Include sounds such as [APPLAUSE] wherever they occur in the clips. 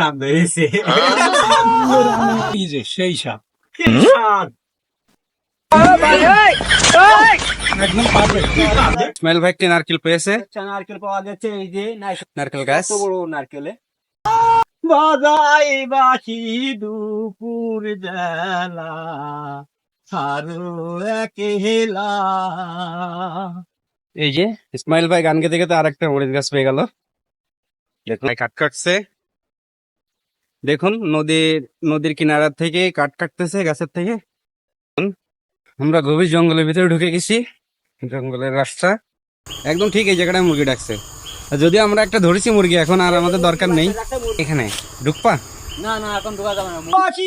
রাম এই যে সেই সাপ। একদম পারফেক্ট ইসমাইল ভাই একটি নারকেল পেয়েছে। নারকেল পাওয়া যাচ্ছে এই যে নারকেল গাছ। বড় নারকেলে। বাজাই বাসি দুপুর সারো একেলা। এই যে ইসমাইল ভাই গান গেতে গেতে আরেকটা মরিচ গাছ পেয়ে গেল। দেখুন। কাট কাটছে। দেখুন নদীর নদীর কিনারা থেকে কাট কাটতেছে গাছের থেকে। আমরা গভীর জঙ্গলের ভিতরে ঢুকে গেছি। জঙ্গলের রাস্তা। একদম ঠিক এই জায়গাটায় মুরগি ডাকছে। যদিও আমরা একটা ধরেছি মুরগি এখন আর আমাদের দরকার নেই। এখানে। ঢুকপা? না না এখন ঢোকা যাবে না। আসি।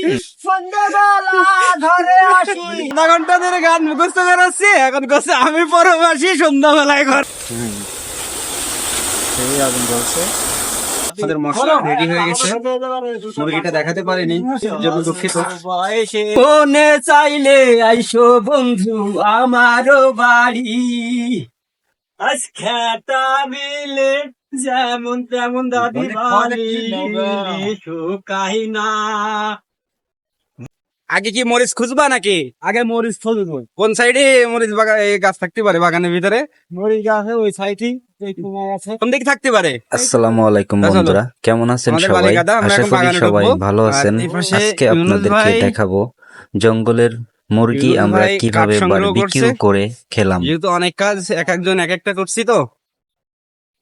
আধা ঘণ্টা ধরে গান মুখস্থ করাচ্ছি এখন কাছে আমি পরবাসী সন্ধ্যাবেলায় ঘর। আমাদের মশলা রেডি হয়ে গেছে। মুরগিটা দেখাতে পারিনি জন্য দুঃখিত। চাইলে আইসো বন্ধু আমারও বাড়ি। আজ খেতা মিলে যেমন তেমন দাদি বাড়ি। শুকাই না আগে কি মরিচ খুঁজবা নাকি? আগে মরিচ খুঁজবো। কোন সাইডে মরিচ বাগান গাছ থাকতে পারে বাগানের ভিতরে? মরিচ গাছে ওই সাইডে কোন দিকে থাকতে পারে? আসসালামু আলাইকুম তা বন্ধুরা। কেমন আছেন সবাই? আশা করি সবাই ভালো আছেন। আজকে আপনাদেরকে দেখাবো জঙ্গলের মুরগি আমরা কীভাবে বারবিকিউ করে খেলাম। যেহেতু অনেক কাজ এক একজন এক একটা করছি তো।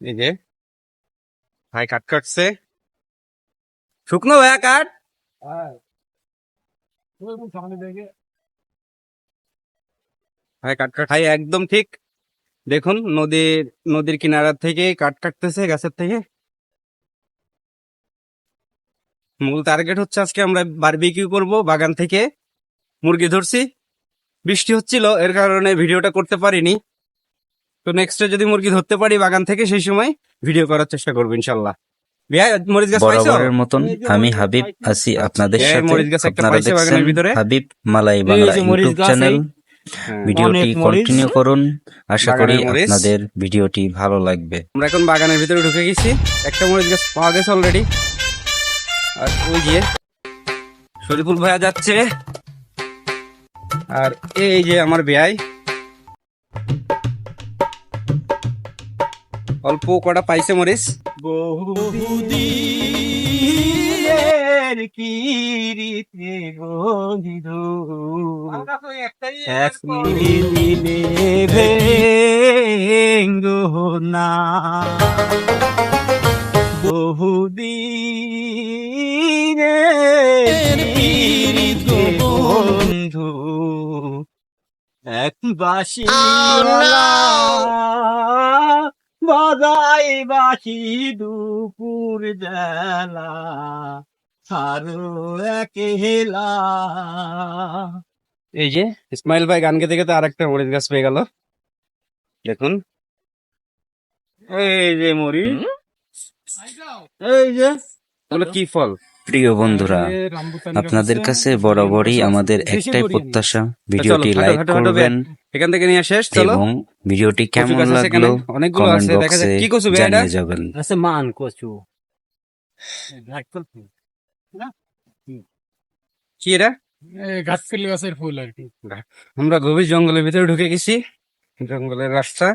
এই যে ভাই কাট কাটছে। শুকনো ভাইয়া কাট কাট কাট ভাই একদম ঠিক। দেখুন নদীর নদীর কিনারা থেকে কাট কাটতেছে গাছের থেকে। মূল টার্গেট হচ্ছে আজকে আমরা বারবিকিউ করব বাগান থেকে। মুরগি ধরছি। বৃষ্টি হচ্ছিল, এর কারণে ভিডিওটা করতে পারিনি। তো নেক্সটে যদি মুরগি ধরতে পারি বাগান থেকে, সেই সময় ভিডিও করার চেষ্টা করব, ইনশাল্লাহ। বরাবরের মতন আমি হাবিব। আছি আপনাদের সাথে। আপনারা দেখছেন হাবিব মালাই বাংলা ইউটিউব চ্যানেল। হ্যাঁ। ভিডিওটি কন্টিনিউ করুন। আশা করি আপনাদের ভিডিওটি ভালো লাগবে। আমরা এখন বাগানের ভিতরে ঢুকে গেছি। একটা মরিচ গাছ পাওয়া গেছে অলরেডি আর ওই যে শরীফুল ভাইয়া যাচ্ছে। আর এই যে আমার বেয়াই। অল্প কটা পাইছে মরিচ। ভেঙ্গো না। বহুদিনের বন্ধু। এক বাসি বাজাই বাসি দুপুর বেলা। সারু একেলা। এই যে ইসমাইল ভাই গান গেতে গেতে আরেকটা মরিচ গাছ পেয়ে গেল। দেখুন। এই যে মরিচ। এই যে। তাহলে কি ফল? প্রিয় বন্ধুরা আপনাদের কাছে বরাবরই আমাদের একটাই প্রত্যাশা। ভিডিওটি লাইক করবেন এখান থেকে নিয়ে শেষ চলো। এবং ভিডিওটি কেমন লাগল অনেকগুলো আছে দেখা যাক। কি কচু জানিয়ে যাবেন। আছে মান কচু। কি? এটা? গাছ ফেলে গাছের ফুল আর কি। আমরা গভীর জঙ্গলের ভিতরে ঢুকে গেছি। জঙ্গলের রাস্তা।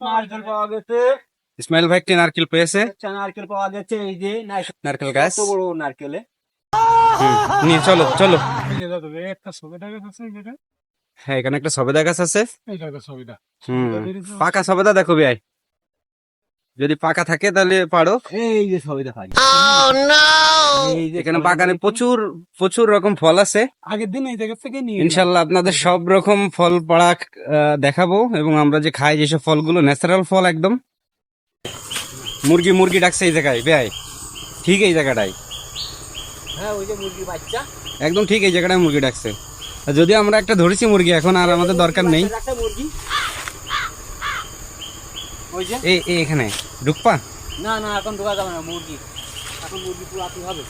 নারকেল পাওয়া গেছে ইসমাইল ভাই একটি নারকেল পেয়েছে। নারকেল পাওয়া গেছে এই যে নারকেল। গাছ। বড় নারকেলে। নিয়ে চলো চলো। হ্যাঁ এখানে একটা সবেদা গাছ আছে। পাকা সবেদা দেখো ভাই। যদি পাকা থাকে তাহলে পারো। এই যে দেখা এই যে এখানে বাগানে প্রচুর প্রচুর রকম ফল আছে। আগের দিন এই জায়গা থেকে নিয়ে ইনশাল্লাহ আপনাদের সব রকম ফল পড়া আহ, দেখাবো এবং আমরা যে খাই যেসব ফলগুলো ন্যাচারাল ফল একদম। মুরগি মুরগি ডাকছে এই জায়গায় বেয়াই। ঠিক এই জায়গাটায় হ্যাঁ ওই যে মুরগির বাচ্চা। একদম ঠিক এই জায়গাটায় মুরগি ডাকছে। আর যদিও আমরা একটা ধরেছি মুরগি এখন আর আমাদের দরকার নেই। একটা মুরগি। ওই যে। এই এই এখানে। ঢুকপা? না না এখন ঢোকা যাবে না মুরগি। এখন মুরগি পুরাতে হবে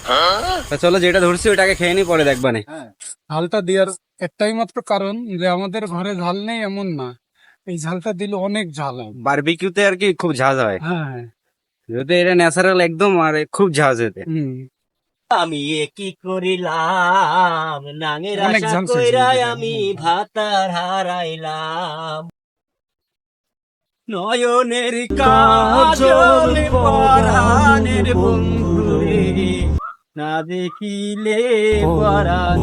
তা চলো যেটা ধরছি ওটাকে খেয়ে নি পরে দেখবানে হ্যাঁ। ঝালটা দেওয়ার একটাই মাত্র কারণ যে আমাদের ঘরে ঝাল নেই এমন না। এই ঝালটা দিলে অনেক ঝাল হয়। বারবিকিউতে আর কি খুব ঝাল হয়। হ্যাঁ। যেহেতু এটা ন্যাচারাল একদম আর খুব ঝাঁজ এতে। আমি এ কি করিলাম নাঙের আশা কইরাই আমি ভাতার হারাইলাম। নয়নের কাজল পরাণের বন্ধুরে না দেখিলে পরাণ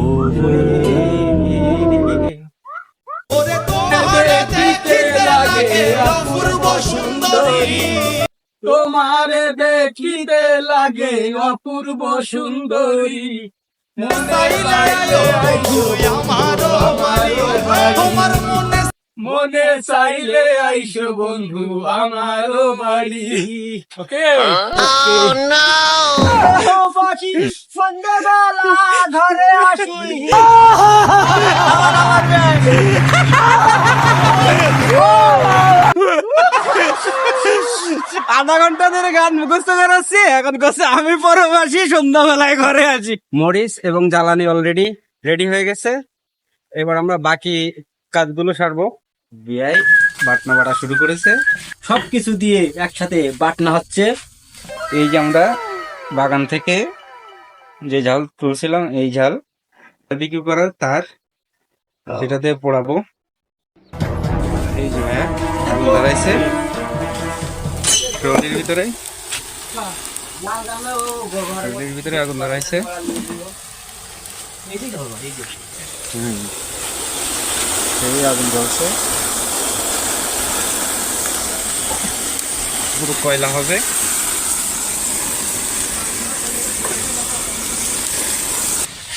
তোমারে দেখিতে লাগে অপূর্ব সুন্দরী মনে চাইলে আইসো বন্ধু আমারও বাড়ি ওকে পাখি সন্ধ্যাবেলা ঘরে আসি আধা ঘণ্টা ধরে গান মুখস্থ করাচ্ছি। এখন কাছে আমি পরবাসী সন্ধ্যাবেলায় ঘরে আছি। মরিচ এবং জ্বালানি অলরেডি রেডি হয়ে গেছে। এবার আমরা বাকি কাজগুলো সারবো। বিয়াই বাটনা বাটা শুরু করেছে। সব কিছু দিয়ে একসাথে বাটনা হচ্ছে। এই যে আমরা বাগান থেকে যে ঝাল তুলছিলাম এই ঝাল বিক্রি করার তার সেটাতে পোড়াবো। এই যে হ্যাঁ ধরাইছে ভিতরে? ভিতরে আগুন ধরাইছে হুম। সেই আগুন জ্বলছে। পুরো কয়লা হবে?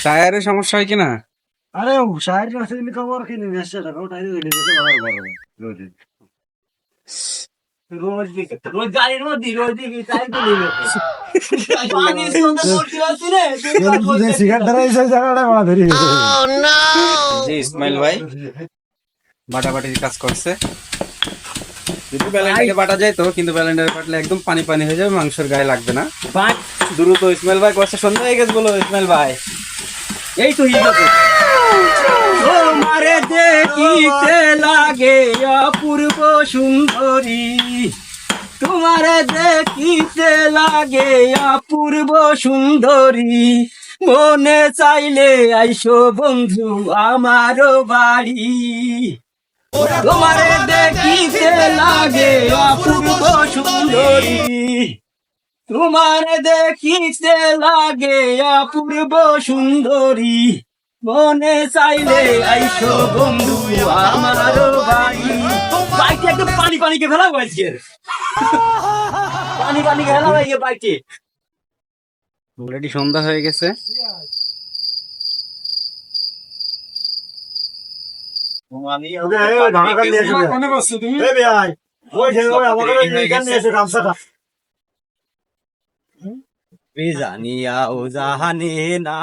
টায়ারের সমস্যা হয় কিনা? আরে কাছে তুমি খবর কিনে আসছে টাকা যেতে পারব রোজ দিকে রোজ গাড়ির মধ্যে রোজ দিকে তাই তো [LAUGHS] [LAUGHS] মারা ইসমাইল ভাই। বাটাবাটির কাজ করছে। যদি ব্যালেন্ডারে বাটা যায় তো কিন্তু ব্যালেন্ডারে বাটলে একদম পানি পানি হয়ে যাবে মাংসের গায়ে লাগবে না। দ্রুত ইসমাইল ভাই করছে সন্ধ্যা হয়ে গেছে বলো ইসমাইল ভাই। এই তো দেখিতে লাগে অপূর্ব সুন্দরী। তোমারে দেখিতে লাগে অপূর্ব সুন্দরী। মনে চাইলে আইসো বন্ধু আমারও বাড়ি। তোমার দেখিতে লাগে অপূর্ব সুন্দরী। তোমার দেখিতে লাগে অপূর্ব সুন্দরী। মনে চাইলে আইসো বন্ধু আমার বাড়ি। বাইকে একদম পানি পানিকে ফেলা আজকে। পানি পানিকে ফেলা হয়ে বাইকটি। অলরেডি সন্ধ্যা হয়ে গেছে। কোনে বসছো তুমি? জানিয়াও জাহানে না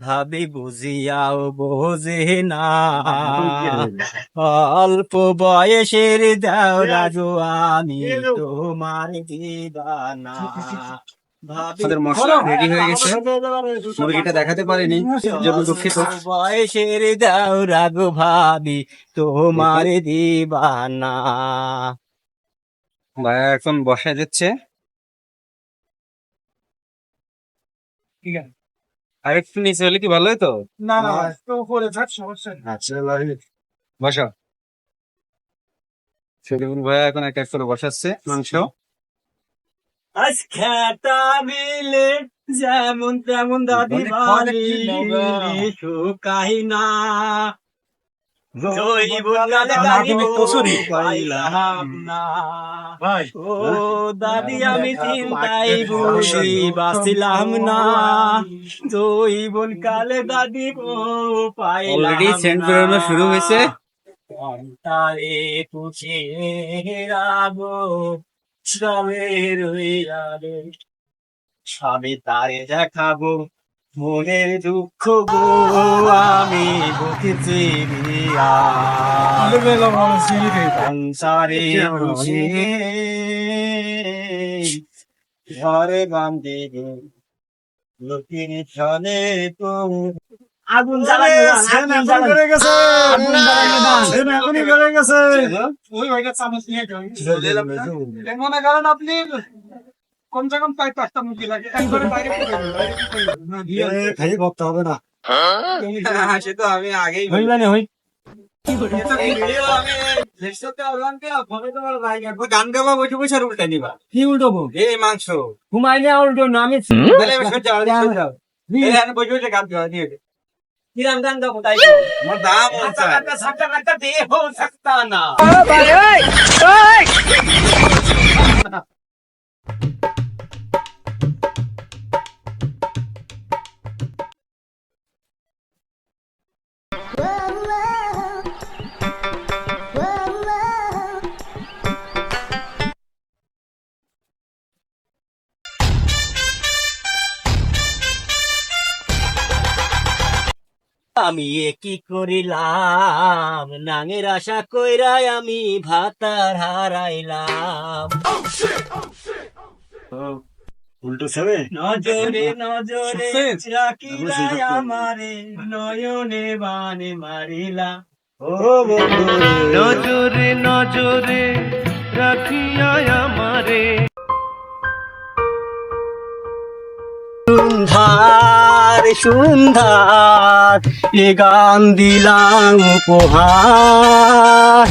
ভাবি বুঝিয়াও বোঝে না অল্প বয়সের দাও রাজু আমি তোমার দিবানা ভাবি আমাদের মশলা রেডি হয়ে গেছে? মুরগিটা দেখাতে পারিনি জন্য দুঃখিত। বয়সের দাও রাগু ভাবি তোমার দিবানা ভাইয়া এখন বসায় দিচ্ছে আর একটু নিচে হলে কি ভালো হতো না না একটু উপরে থাক সমস্যা নেই। বসা। শরীফুল ভাইয়া এখন এক এক করে বসাচ্ছে মাংস। আজ খেতা মিলে যেমন তেমন দাদি বাড়ি শুকাই না জৈব গালে দাদি কচুরি। পাইলাম না ও দাদি আমি চিন্তাই বুঝি বাঁচিলাম না জৈবন কালে দাদি অলরেডি সেন্ট বেরোনো শুরু হয়েছে অন্তারে রাগো স্বামী তারে দেখাবো মনের দুঃখ গো আমি বুকেছি দিয়া সংসারে বসে ঘরে বান্ধে গে লোকের ছলে আগুন জ্বালানো না, আগুন জ্বালানো গেছে। ওই ভাইটা চামচ নিয়ে মনে করেন আপনি? কমসে কম চার পাঁচটা মুরগি লাগে। একবারে বাইরে করে দেবে, বাইরে করে দেবে। না, দিয়ে আসবে। খাই করতে হবে না। সে তো আমি আগেই হই মানে হই। গান আমি এ কি করিলাম? নাঙের আশা কইরাই আমি ভাতার হারাইলাম। উল্টো সেবে নজরে নজরে. রাখিলাই আমারে নয়নে বানে মারিলা। ও বন্ধু নজরে নজরে রাখিয়া আমারে। সুন্ধার সুন্ধার এ গান দিলাম উপহার।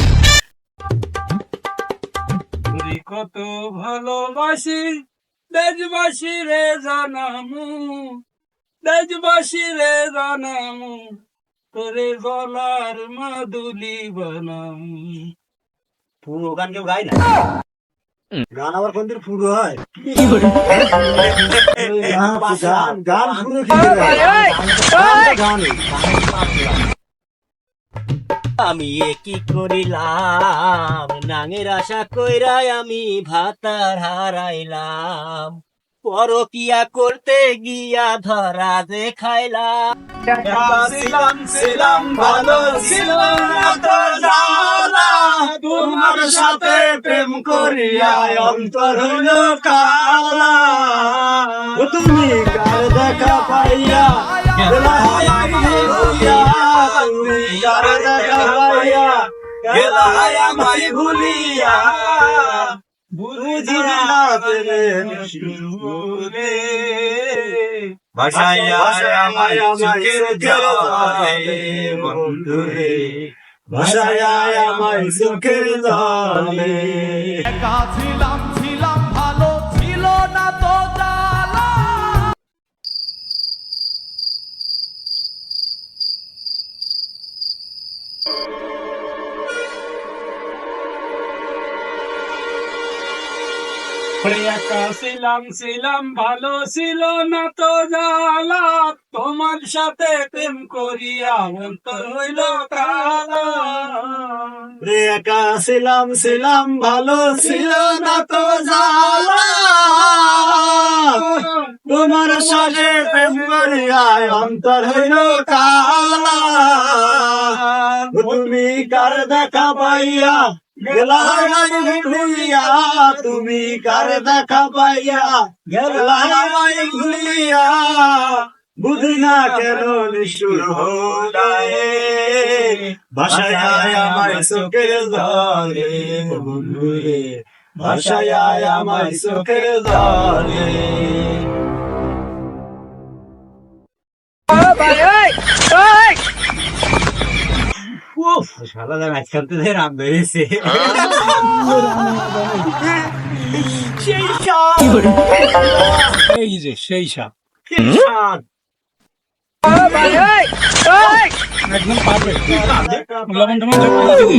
কত ভালোবাসি দেশবাসী রে জানামু দেশবাসী রে জানামু তোরে গলার মাদুলি বানামু। পুরো গান কেউ গায় না? গান আবার কোন দিন পুরো হয়? গান গান পুরো কি? গান আমি কি করিলাম? নাঙের আশা কইরাই আমি ভাতার হারাইলাম। পরকিয়া করতে গিয়া ধরা যে খাইলাম ছিলাম ছিলাম ভালো ছিলাম। তোমার সাথে প্রেম করিয়া অন্তর হইল কালা। তুমি কার দেখা পাইয়া? গেলা তুমি কার দেখা পাইয়া? গেলা ভুলিয়া? বুঝি না পেলে নিষ্ঠুরে। ভাষাইয়া আমায় সুখের জলে বন্ধুরে ভাষায় আমায় সুখের জলে একা ছিলাম ছিলাম ভালো ছিল না তো জ্বালা তোমার সাথে প্রেম করিয়া অন্তর হইল কালা রে ছিলাম ছিলাম, ভালো ছিল না তো জালা তোমার সাথে প্রেম করিয়া অন্তর হইল কালা তুমি কার দেখা পাইয়া তুমি কার দেখা পাইয়া? গেলা ভুলিয়া, বুঝি না কেন নিষ্ঠুর হলায়? ভাষায় আমায় চোখের বন্ধুরে, ভাষায় আমায় চোখের জলে শালা দাম আজকাল তো রাম বেরিয়েছে। এই যে সেই সাপ। একদম পারফেক্ট লবণ টবণ যোগ করে দিবি।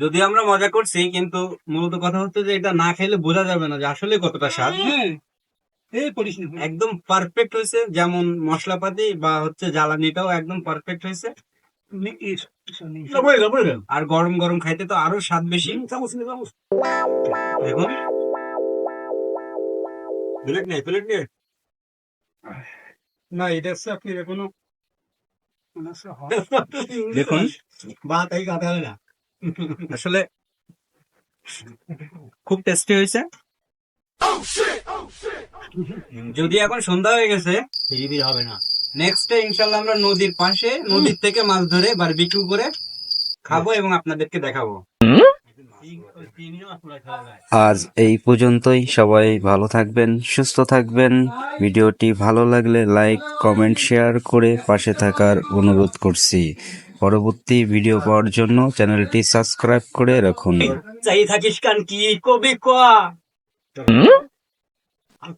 যদি আমরা মজা করছি কিন্তু মূলত কথা হচ্ছে যে এটা না খেলে বোঝা যাবে না যে আসলে কতটা স্বাদ। হ্যাঁ। না একদম পারফেক্ট হয়েছে যেমন মশলাপাতি বা হচ্ছে জ্বালানিটাও একদম পারফেক্ট হয়েছে। আর গরম গরম খাইতে তো আরও স্বাদ বেশি। দেখুন। প্লেট নেই প্লেট নেই না এটা হচ্ছে আপনি এখনও মনে হয়। [LAUGHS] দেখুন। বাত এই কথা হয় না। আসলে খুব টেস্টি হয়েছে। যদি এখন সন্ধ্যা হয়ে গেছে বিড়ি হবে না। নেক্সট ডে ইনশাল্লাহ আমরা নদীর পাশে নদীর থেকে মাছ ধরে বারবিকিউ করে খাব এবং আপনাদেরকে দেখাবো। আজ এই পর্যন্তই। সবাই ভালো থাকবেন সুস্থ থাকবেন। ভিডিওটি ভালো লাগলে লাইক কমেন্ট শেয়ার করে পাশে থাকার অনুরোধ করছি। পরবর্তী ভিডিও পাওয়ার জন্য চ্যানেলটি সাবস্ক্রাইব করে রাখুন। চাই থাকিস কান কি কবি কোয়া?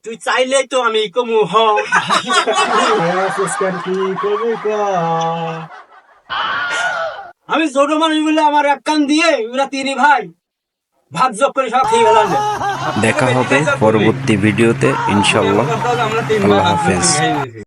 তুই চাইলে তো আমি কমু হ। আমি ছোট মানুষ বলে আমার এক কান দিয়ে ওরা তিনি ভাই। ভাত যোগ করে সব খেয়ে গেলাম দেখা হবে পরবর্তী ভিডিওতে ইনশাল্লাহ আল্লাহ হাফেজ।